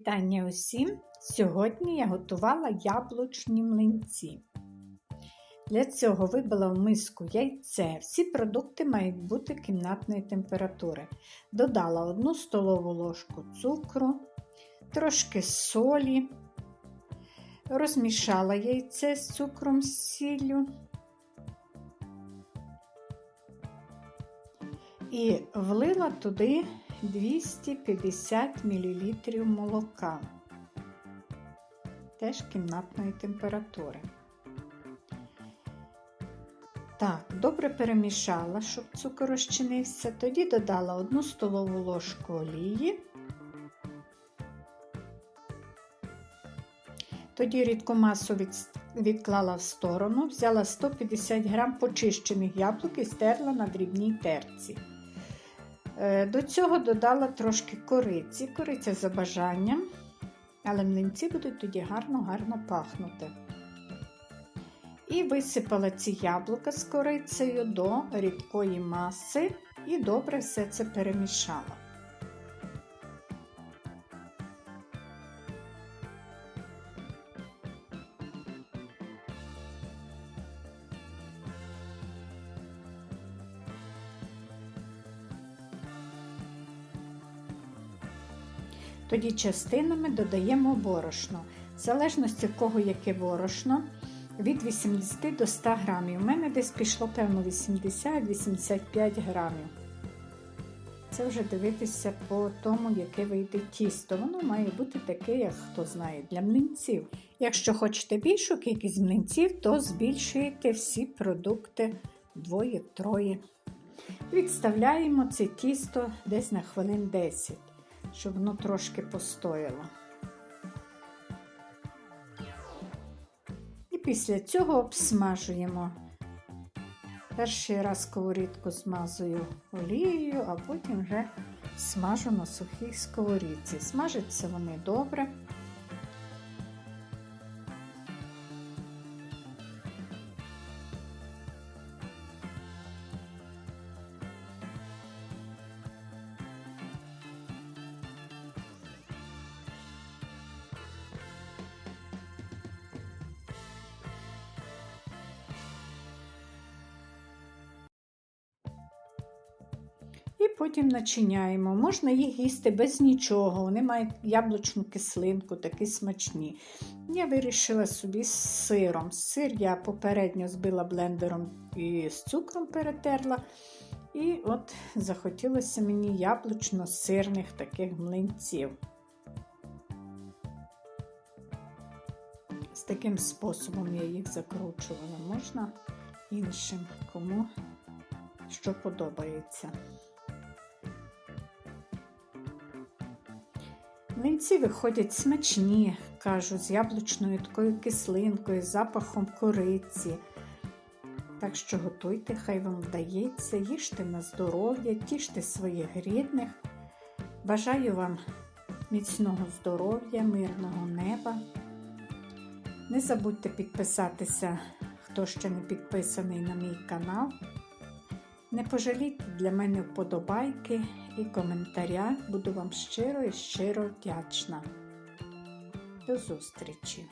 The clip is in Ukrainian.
Вітання усім! Сьогодні я готувала яблучні млинці. Для цього вибила в миску яйце. Всі продукти мають бути кімнатної температури. Додала 1 столову ложку цукру, трошки солі, розмішала яйце з цукром з сіллю і влила туди 250 мл молока, теж кімнатної температури. Так, добре перемішала, щоб цукор розчинився. Тоді додала 1 столову ложку олії. Тоді рідку масу відклала в сторону, взяла 150 грам почищених яблук і стерла на дрібній терці. Е, до цього додала трошки кориці, кориця за бажанням, але млинці будуть тоді гарно-гарно пахнути. І висипала ці яблука з корицею до рідкої маси і добре все це перемішала. Тоді частинами додаємо борошно. В залежності в кого яке борошно, від 80 до 100 грамів. У мене десь пішло, певно, 80-85 грамів. Це вже дивитися по тому, яке вийде тісто. Воно має бути таке, як хто знає, для млинців. Якщо хочете більшу кількість млинців, то збільшуєте всі продукти двоє-троє. Відставляємо це тісто десь на хвилин 10 щоб воно трошки постояло. І після цього обсмажуємо. Перший раз сковорідку змазую олією, а потім вже смажу на сухій сковорідці. Смажаться вони добре. І потім начиняємо. Можна їх їсти без нічого. Вони мають яблучну кислинку, такі смачні. Я вирішила собі з сиром. Сир я попередньо збила блендером і з цукром перетерла. І от захотілося мені яблучно-сирних таких млинців. З таким способом я їх закручувала. Можна іншим, кому що подобається. Млинці виходять смачні, кажу, з яблучною такою кислинкою, запахом кориці. Так що готуйте, хай вам вдається, їжте на здоров'я, тіште своїх рідних. Бажаю вам міцного здоров'я, мирного неба. Не забудьте підписатися, хто ще не підписаний на мій канал. Не пожалійте для мене вподобайки і коментаря. Буду вам щиро і щиро вдячна. До зустрічі!